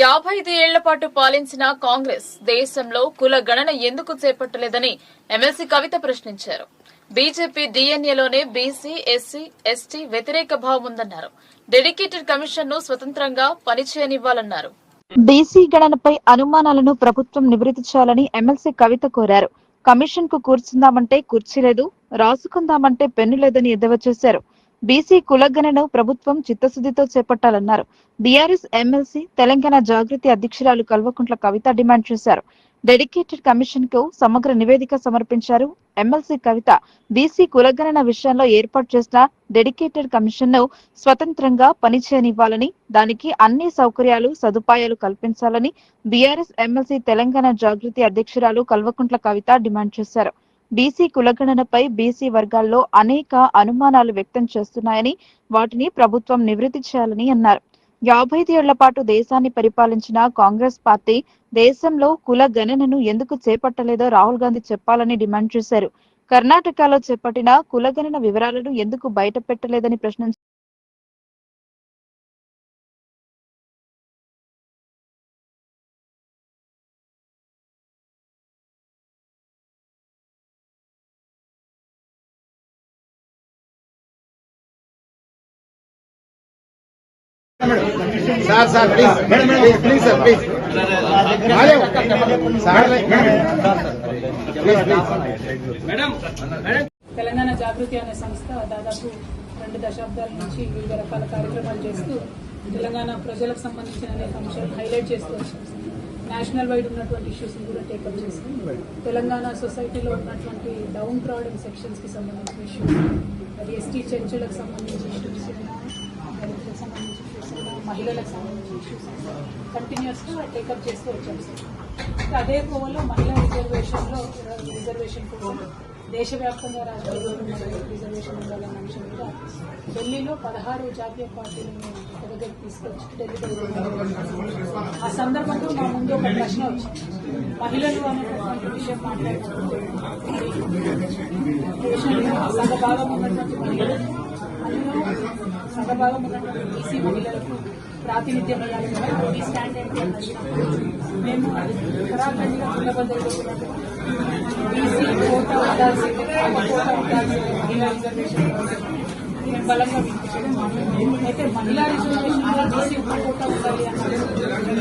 యాభై ఐదు ఏళ్ళ పాటు పాలించిన కాంగ్రెస్ దేశంలో కుల గణన ఎందుకు చేపట్టలేదని ఎమ్మెల్సీ కవిత ప్రశ్నించారు. బీజేపీ డిఎన్ఏలోనే బీసీ ఎస్సీ ఎస్టీ వ్యతిరేక భావం ఉందన్నారు డెడికేటెడ్ కమిషన్ను స్వతంత్రంగా పనిచేయనివ్వాలన్నారు. బీసీ గణనపై అనుమానాలను ప్రభుత్వం నివృత్తి చేయాలని ఎమ్మెల్సీ కవిత కోరారు. కమిషన్కు కూర్చుందామంటే కుర్చీ లేదు రాసుకుందామంటే పెన్ను లేదని ఎద్దవ చేశారు. బీసీ కులగణను ప్రభుత్వం చిత్తశుద్ధితో చేపట్టాలన్నారు. బీఆర్ఎస్ ఎమ్మెల్సీ తెలంగాణ జాగృతి అధ్యక్షురాలు కల్వకుంట్ల కవిత డిమాండ్ చేశారు. డెడికేటెడ్ కమిషన్కు సమగ్ర నివేదిక సమర్పించారు ఎమ్మెల్సీ కవిత. బీసీ కులగణన విషయంలో ఏర్పాటు చేసిన డెడికేటెడ్ కమిషన్ను స్వతంత్రంగా పనిచేయనివ్వాలని దానికి అన్ని సౌకర్యాలు సదుపాయాలు కల్పించాలని బీఆర్ఎస్ ఎమ్మెల్సీ తెలంగాణ జాగృతి అధ్యక్షురాలు కల్వకుంట్ల కవిత డిమాండ్ చేశారు. బీసీ కులగణనపై బీసీ వర్గాల్లో అనేక అనుమానాలు వ్యక్తం చేస్తున్నాయని వాటిని ప్రభుత్వం నివృత్తి చేయాలని అన్నారు. యాభై ఏళ్ళ పాటు దేశాన్ని పరిపాలించిన కాంగ్రెస్ పార్టీ దేశంలో కుల గణనను ఎందుకు చేపట్టలేదో రాహుల్ గాంధీ చెప్పాలని డిమాండ్ చేశారు. కర్ణాటకలో చేపట్టిన కులగణన వివరాలను ఎందుకు బయట పెట్టలేదని ప్రశ్నించారు sir sir please please please sir please రాలేవు. సార్ తెలంగాణ జాగృతి అనే సంస్థ దాదాపు రెండు దశాబ్దాల నుంచి వివిధ రకాల కార్యక్రమాలు చేస్తూ తెలంగాణ ప్రజలకు సంబంధించిన అనేక అంశాలు హైలైట్ చేస్తూ నేషనల్ వైడ్ ఉన్నటువంటి ఇష్యూస్ కూడా టేకప్ చేస్తూ తెలంగాణ సొసైటీలో ఉన్నటువంటి డౌన్ క్రౌడింగ్ సెక్షన్స్కి సంబంధించిన ఇష్యూస్ అది ఎస్టీ చెంచులకు సంబంధించిన ఇష్యూస్ మహిళలకు సంబంధించిన ఇష్యూస్ కంటిన్యూస్గా టేకప్ చేస్తూ వచ్చాం సార్. అదే కోవలో మహిళా రిజర్వేషన్లో రిజర్వేషన్ కోసం దేశవ్యాప్తంగా రాష్ట్రాల్లో రిజర్వేషన్ ఉండాలన్న అంశం మీద ఢిల్లీలో పదహారు జాతీయ పార్టీలను ఒక దగ్గర తీసుకొచ్చి ఢిల్లీలో ఆ సందర్భంలో మా ముందు ఒక ప్రశ్న వచ్చింది. మహిళలు అనేటటువంటి విషయం మాట్లాడినప్పుడు దేశంలో సగభాగం ఉన్నటువంటి మహిళలు అందులో సగభాగం ఉన్నటువంటి బీసీ మహిళలకు ప్రాతినిధ్యం ఇవ్వాలి కదా ఈ స్టాండ్ ఏంటి అని అడిగినప్పుడు మేము ఉత్తరాఖండ్లో తుంగభద్రలో బీసీ కోటా ఉండాల్సిందే ఒక కోటా ఉండాల్సిందే మహిళా రిజర్వేషన్ మేము బలంగా వినిపించడం అయితే మహిళా రిజర్వేషన్ బీసీ ఒక కోటా ఉండాలి అన్నారు